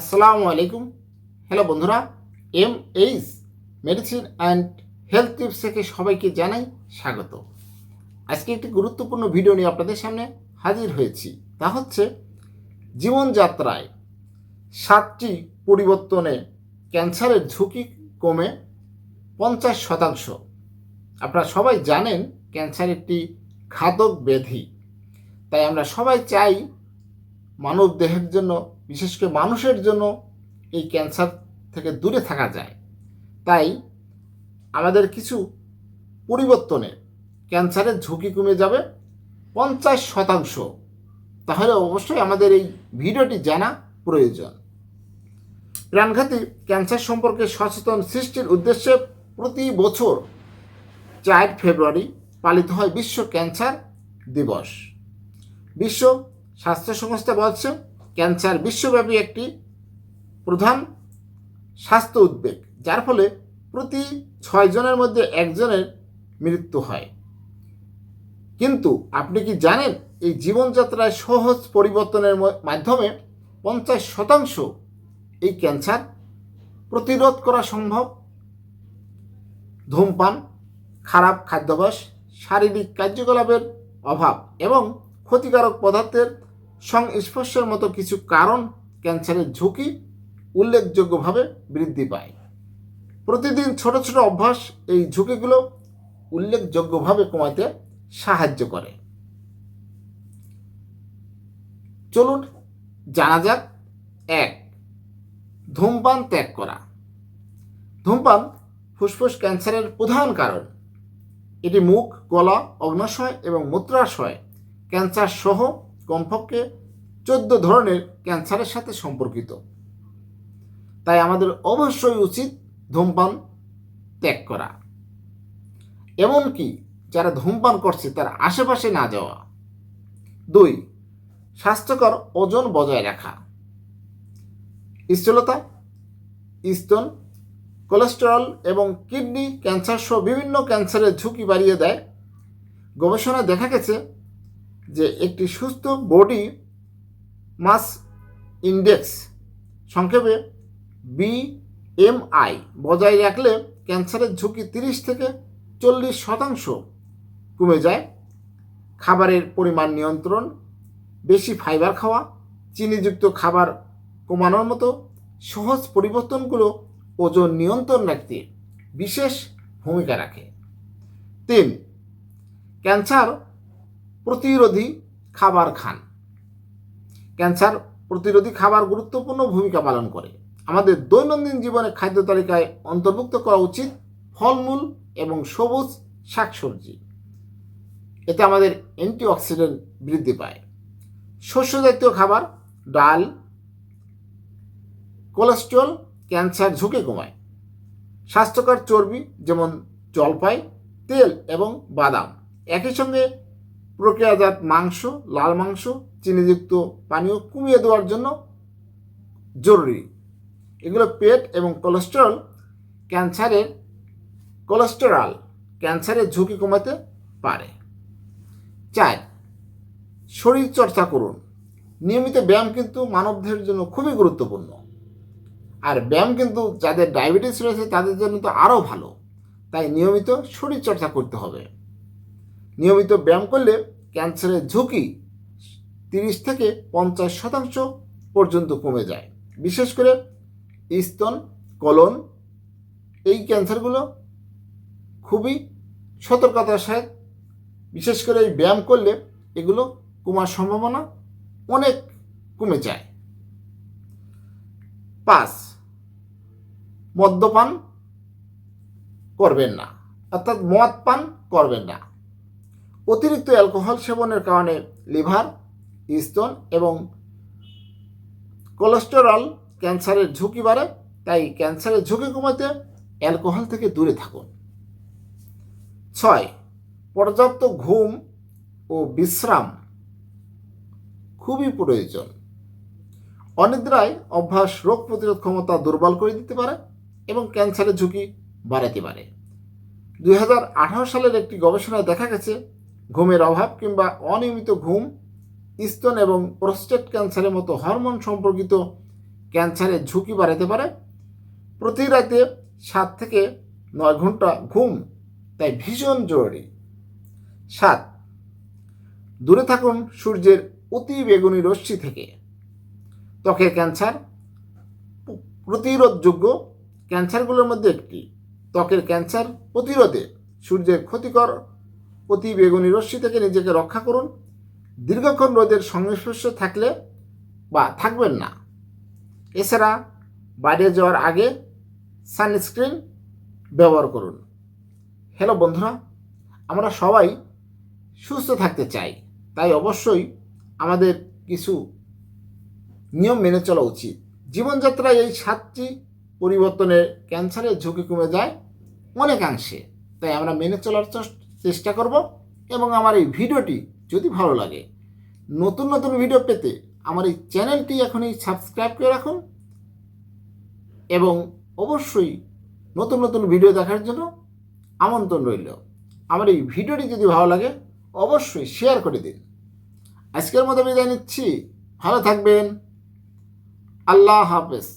আসসালামু আলাইকুম। হ্যালো বন্ধুরা, M H medicine and health tips থেকে সবাইকে জানাই স্বাগত। আজকে একটি গুরুত্বপূর্ণ ভিডিও নিয়ে আপনাদের সামনে হাজির হয়েছি। তা হচ্ছে, জীবনযাত্রায় সাতটি পরিবর্তনে ক্যান্সারের ঝুঁকি কমে পঞ্চাশ শতাংশ। আপনারা সবাই জানেন, ক্যান্সার একটি ঘাতক ব্যাধি। তাই আমরা সবাই চাই মানব দেহের জন্য বিশেষ করে মানুষের জন্য এই ক্যান্সার থেকে দূরে থাকা যায়। তাই আমাদের কিছু পরিবর্তনে ক্যান্সারের ঝুঁকি কমে যাবে পঞ্চাশ শতাংশ। তাহলে অবশ্যই আমাদের এই ভিডিওটি জানা প্রয়োজন। প্রাণঘাতী ক্যান্সার সম্পর্কে সচেতন সৃষ্টির উদ্দেশ্যে প্রতি বছর চার ফেব্রুয়ারি পালিত হয় বিশ্ব ক্যান্সার দিবস। বিশ্ব স্বাস্থ্য সংস্থা বলছে ক্যান্সার বিশ্বব্যাপী একটি প্রধান স্বাস্থ্য উদ্বেগ, যার ফলে প্রতি ছয় জনের মধ্যে একজনের মৃত্যু হয়। কিন্তু আপনি কি জানেন এই জীবনযাত্রায় সহজ পরিবর্তনের মাধ্যমে পঞ্চাশ শতাংশ এই ক্যান্সার প্রতিরোধ করা সম্ভব? ধূমপান, খারাপ খাদ্যাভ্যাস, শারীরিক কার্যকলাপের অভাব এবং ক্ষতিকারক পদার্থের সংস্পর্শের মতো কিছু কারণ ক্যান্সারের ঝুঁকি উল্লেখযোগ্যভাবে বৃদ্ধি পায়। প্রতিদিন ছোট ছোট অভ্যাস এই ঝুঁকিগুলো উল্লেখযোগ্যভাবে কমাতে সাহায্য করে। চলুন জানা যাক। এক, ধূমপান ত্যাগ করা। ধূমপান ফুসফুস ক্যান্সারের প্রধান কারণ। এটি মুখ, গলা, অগ্নাশয় এবং মূত্রাশয় ক্যান্সার সহ কমপক্ষে চোদ্দ ধরনের ক্যান্সারের সাথে সম্পর্কিত। তাই আমাদের অবশ্যই উচিত ধূমপান ত্যাগ করা। এমনকি যারা ধূমপান করছে তার আশেপাশে না যাওয়া। দুই, স্বাস্থ্যকর ওজন বজায় রাখা। স্থূলতা, স্তন, কোলেস্টেরল এবং কিডনি ক্যান্সার সহ বিভিন্ন ক্যান্সারের ঝুঁকি বাড়িয়ে দেয়। গবেষণায় দেখা গেছে যে একটি সুস্থ বডি মাস ইন্ডেক্স সংক্ষেপে বিএমআই বজায় রাখলে ক্যান্সারের ঝুঁকি তিরিশ থেকে চল্লিশ শতাংশ কমে যায়। খাবারের পরিমাণ নিয়ন্ত্রণ, বেশি ফাইবার খাওয়া, চিনিযুক্ত খাবার কমানোর মতো সহজ পরিবর্তনগুলো ওজন নিয়ন্ত্রণ রাখতে বিশেষ ভূমিকা রাখে। তিন, ক্যান্সার প্রতিরোধী খাবার খান। ক্যান্সার প্রতিরোধী খাবার গুরুত্বপূর্ণ ভূমিকা পালন করে। আমাদের দৈনন্দিন জীবনে খাদ্য তালিকায় অন্তর্ভুক্ত করা উচিত ফলমূল এবং সবুজ শাকসবজি। এতে আমাদের অ্যান্টিঅক্সিডেন্ট বৃদ্ধি পায়। শস্য জাতীয় খাবার, ডাল, কোলেস্ট্রল, ক্যান্সার ঝুঁকি কমায়। স্বাস্থ্যকর চর্বি যেমন জলপাই, তেল এবং বাদাম একই সঙ্গে প্রক্রিয়াজাত মাংস, লাল মাংস, চিনিযুক্ত পানীয় কমিয়ে দেওয়ার জন্য জরুরি। এগুলো পেট এবং কোলেস্টেরল ক্যান্সারের কোলেস্টেরল ক্যান্সারের ঝুঁকি কমাতে পারে। চার, শরীর চর্চা করুন। নিয়মিত ব্যায়াম কিন্তু মানবদেহের জন্য খুবই গুরুত্বপূর্ণ। আর ব্যায়াম কিন্তু যাদের ডায়াবেটিস রয়েছে তাদের জন্য তো আরও ভালো। তাই নিয়মিত শরীরচর্চা করতে হবে। নিয়মিত ব্যায়াম করলে ক্যান্সারের ঝুঁকি তিরিশ থেকে পঞ্চাশ শতাংশ পর্যন্ত কমে যায়। বিশেষ করে স্তন, কলন, এই ক্যান্সারগুলো খুবই সতর্কতার সাথে বিশেষ করে এই ব্যায়াম করলে এগুলো কমার সম্ভাবনা অনেক কমে যায়। পাঁচ, মদ্যপান করবেন না। অর্থাৎ মদ পান করবেন না। অতিরিক্ত অ্যালকোহল সেবনের কারণে লিভার, স্তন এবং কোলেস্টেরল ক্যান্সারের ঝুঁকি বাড়ে, তাই ক্যান্সারের ঝুঁকি কমাতে অ্যালকোহল থেকে দূরে থাকুন। ছয়, পর্যাপ্ত ঘুম ও বিশ্রাম খুবই প্রয়োজন। অনিদ্রায় অভ্যাস রোগ প্রতিরোধ ক্ষমতা দুর্বল করে দিতে পারে এবং ক্যান্সারের ঝুঁকি বাড়াতে পারে। দু হাজার আঠারো সালের একটি গবেষণায় দেখা গেছে ঘুমের অভাব কিংবা অনিয়মিত ঘুম, স্তন এবং প্রোস্টেট ক্যান্সারের মতো হরমোন সম্পর্কিত ক্যান্সারের ঝুঁকি বাড়াতে পারে। প্রতি রাতে সাত থেকে নয় ঘণ্টা ঘুম, তাই ভীষণ জরুরি। সাত, দূরে থাকুন সূর্যের অতি বেগুনি রশ্মি থেকে। ত্বকের ক্যান্সার, প্রতিরোধযোগ্য ক্যান্সারগুলোর মধ্যে একটি। ত্বকের ক্যান্সার প্রতিরোধে সূর্যের ক্ষতিকর অতি বেগুনি রশ্মি থেকে নিজেকে রক্ষা করুন। দীর্ঘক্ষণ রোদের সংস্পর্শে থাকলে বা থাকবেন না। এছাড়া বাইরে যাওয়ার আগে সানস্ক্রিন ব্যবহার করুন। হ্যালো বন্ধুরা, আমরা সবাই সুস্থ থাকতে চাই, তাই অবশ্যই আমাদের কিছু নিয়ম মেনে চলা উচিত। জীবনযাত্রায় এই সাতটি পরিবর্তনের ক্যান্সারের ঝুঁকি কমে যায় অনেকাংশে, তাই আমরা মেনে চলার চেস- চেষ্টা করব এবং আমার এই ভিডিওটি যদি ভালো লাগে। নতুন নতুন ভিডিও পেতে আমার এই চ্যানেলটি এখনই সাবস্ক্রাইব করে রাখুন এবং অবশ্যই নতুন নতুন ভিডিও দেখার জন্য আমন্ত্রণ রইল। আমার এই ভিডিওটি যদি ভালো লাগে, অবশ্যই শেয়ার করে দিন। আজকের মতো বিদায় নিচ্ছি। ভালো থাকবেন। আল্লাহ হাফেজ।